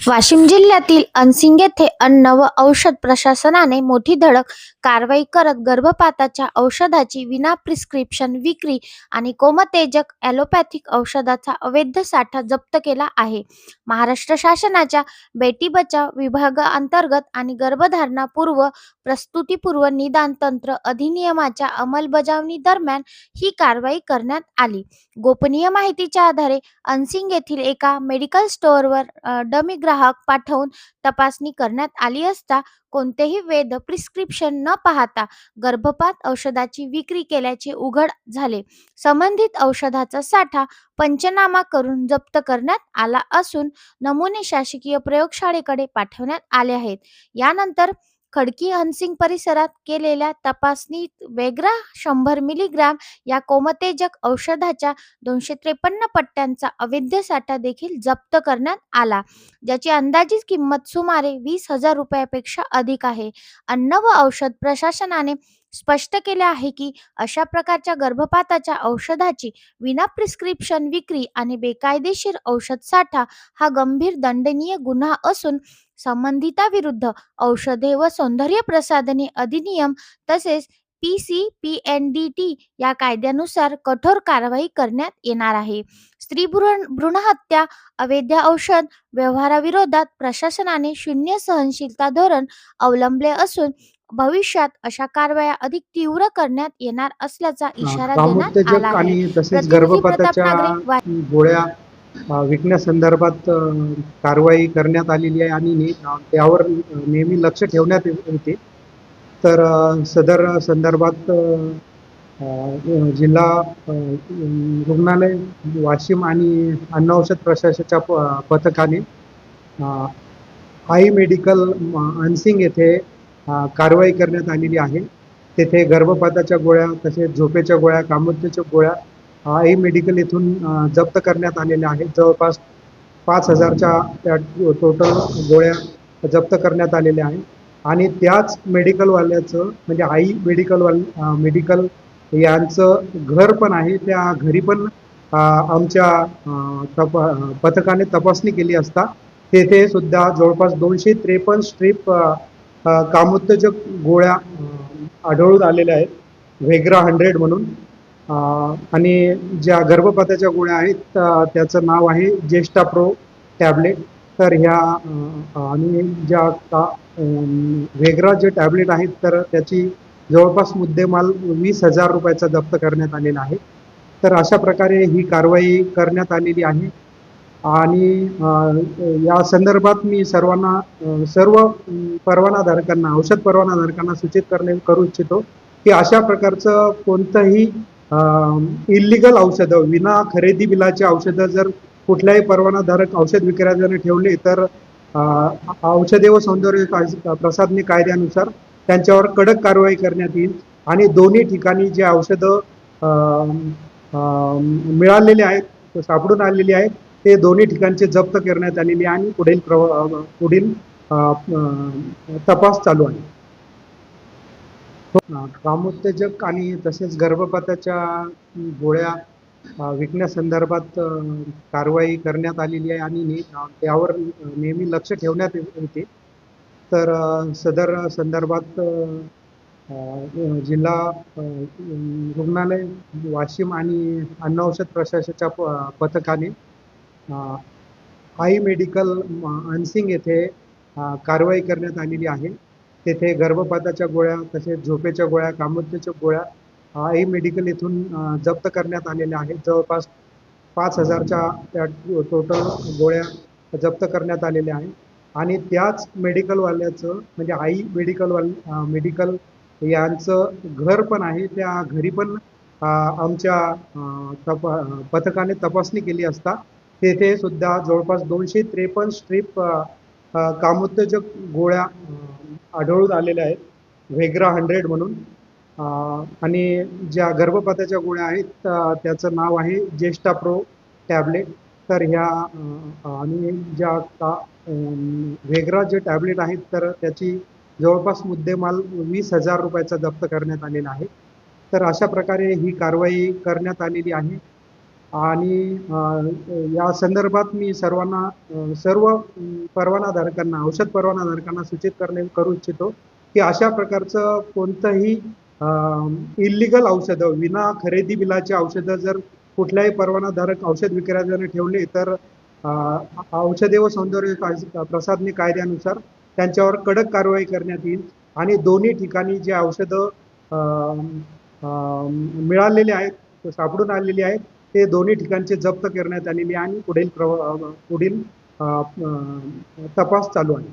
वाशिम जिल्ह्यातील अनसिंग येथे अन्न व औषध प्रशासनाने मोठी धडक कारवाई करत गर्भपाताच्या औषधाची विना प्रिस्क्रिप्शन विक्री आणि कोमतेजक ॲलोपॅथिक औषधाचा अवैध साठा जप्त केला आहे. महाराष्ट्र शासनाच्या बेटी बचाव विभागाअंतर्गत आणि गर्भधारणापूर्व प्रस्तुतीपूर्व निदान तंत्र अधिनियमाच्या अंमलबजावणी दरम्यान ही कारवाई करण्यात आली. गोपनीय माहितीच्या आधारे अनसिंग येथील एका मेडिकल स्टोअरवर डमी ग्राहक पाठवून तपासणी करण्यात आली असता कोणतेही वेद प्रिस्क्रिप्शन न पाहता गर्भपात औषधाची विक्री केल्याचे उघड झाले. संबंधित औषधाचा साठा पंचनामा करून जप्त करण्यात आला असून नमुने शासकीय प्रयोगशाळेकडे पाठवण्यात आले आहेत. यानंतर खडकी हनसिंग परिसरात केलेल्या तपासणीत वेगळा शंभर मिलीग्राम या कोमतेजक औषधाच्या दोनशे त्रेपन्न पट्ट्यांचा अवैध साठा देखील जप्त करण्यात आला. ज्याची अंदाजित किंमत सुमारे वीस हजार रुपयापेक्षा अधिक आहे. अन्न व औषध प्रशासनाने स्पष्ट केले आहे की अशा प्रकारच्या गर्भपाताच्या औषधाची विना प्रिस्क्रिप्शन विक्री आणि बेकायदेशीर औषध साठा हा गंभीर दंडनीय गुन्हा असून संबंधिताविरुद्ध औषधे व सौंदर्य प्रसाधने अधिनियम तसेच P C P N D T या कायद्यानुसार कठोर कारवाई करण्यात येणार आहे. स्त्री भ्रूण भ्रूणहत्या अवैध औषध व्यवहाराविरोधात प्रशासनाने शून्य सहनशीलता धोरण अवलंबले असून भविष्यात अशा कारवाया अधिक तीव्र करण्यात येणार असल्याचा इशारा देण्यात कामोत्तेजक आला आहे. आणि तसेच गर्भपाताच्या गोळ्या विकण्यासंदर्भात कारवाई करण्यात आलेली आहे आणि त्यावर नेहमी लक्ष ठेवण्यात येते तर सदर संदर्भात जिल्हा रुग्णालय वाशिम आणि अन्न औषध प्रशासनाच्या पथकाने आई मेडिकल अनसिंग येथे कारवाई करण्यात आलेली आहे. तेथे गर्भपाताच्या गोळ्या तसेच झोपेच्या गोळ्या कामोत्तेच्या गोळ्या आई मेडिकल येथून जप्त करण्यात आलेल्या आहेत. जवळपास पाच हजारच्या त्या टोटल गोळ्या जप्त करण्यात आलेल्या आहेत. आणि त्याच मेडिकलवाल्याचं म्हणजे आई मेडिकलवाल मेडिकल यांचं घर पण आहे. त्या घरी पण आमच्या तप पथकाने तपासणी केली असता तेथे सुद्धा जवळपास दोनशे त्रेपन्न स्ट्रीप कामोत्तेजक गोळ्या आढळून आलेल्या आहेत. व्हेग्रा हंड्रेड म्हणून. आणि ज्या गर्भपाताच्या गोळ्या आहेत त्याचं नाव आहे ज्येष्ठा प्रो टॅबलेट. तर ह्या आणि ज्या का व्हेग्रा जे टॅबलेट आहेत तर त्याची जवळपास मुद्देमाल वीस हजार रुपयाचा जप्त करण्यात आलेला आहे. तर अशा प्रकारे ही कारवाई करण्यात आलेली आहे. आणि या संदर्भात मी सर्वांना सर्व परवानाधारकांना औषध परवानाधारकांना सूचित करणे करू इच्छितो की अशा प्रकारचं कोणतंही इलिगल औषधं विना खरेदी बिलाची औषधं जर कुठल्याही परवानाधारक औषध विक्रेत्याने ठेवले तर औषधे व सौंदर्य काय- प्रसाधने कायद्यानुसार त्यांच्यावर कडक कारवाई करण्यात येईल आणि दोन्ही ठिकाणी जे औषधं मिळालेले आहेत सापडून आलेली आहेत ते दोन्ही ठिकाणचे जप्त करण्यात आलेली आणि पुढील प्रवा पुढील तपास चालू आहे. कामोत्तेजक आणि तसेच गर्भपाताच्या गोळ्या विकण्यासंदर्भात कारवाई करण्यात आलेली आहे आणि त्यावर नेहमी लक्ष ठेवण्यात येते तर सदर संदर्भात जिल्हा रुग्णालय वाशिम आणि अन्न औषध प्रशासनाच्या प- पथकाने आई मेडिकल अनसिंग येथे कारवाई करण्यात आलेली आहे. तेथे गर्भपाताच्या गोळ्या तसेच झोपेच्या गोळ्या कामोत्तेच्या गोळ्या आई मेडिकल येथून जप्त करण्यात आलेल्या आहेत. जवळपास पाच हजारच्या त्या टोटल गोळ्या जप्त करण्यात आलेल्या आहेत. आणि त्याच मेडिकलवाल्याचं म्हणजे आई मेडिकलवाल मेडिकल यांचं घर पण आहे. त्या घरी पण आमच्या तप पथकाने तपासणी केली असता तेथे सुद्धा जवळपास दोनशे त्रेपन्न स्ट्रीप कामोत्तेजक गोळ्या आढळून आलेल्या आहेत. व्हेग्रा हंड्रेड म्हणून. आणि ज्या गर्भपाताच्या गोळ्या आहेत त्याचं नाव आहे ज्येष्ठा प्रो टॅबलेट. तर ह्या आणि ज्या का व्हेग्रा जे टॅबलेट आहेत तर त्याची जवळपास मुद्देमाल वीस हजार रुपयाचा जप्त करण्यात आलेला आहे. तर अशा प्रकारे ही कारवाई करण्यात आलेली आहे. आणि या संदर्भात मी सर्वांना सर्व परवानाधारकांना औषध परवानाधारकांना सूचित करणे करू इच्छितो की अशा प्रकारचं कोणतंही इलिगल औषधं विना खरेदी बिलाची औषधं जर कुठल्याही परवानाधारक औषध विक्रेत्याने ठेवले तर औषधे व सौंदर्य का- प्रसाधने कायद्यानुसार त्यांच्यावर कडक कारवाई करण्यात येईल आणि दोन्ही ठिकाणी जे औषधं मिळालेले आहेत सापडून आलेली आहेत ते दोन्ही ठिकाणचे जप्त करण्यात आलेली आणि पुढील प्रवा पुढील तपास चालू आहे.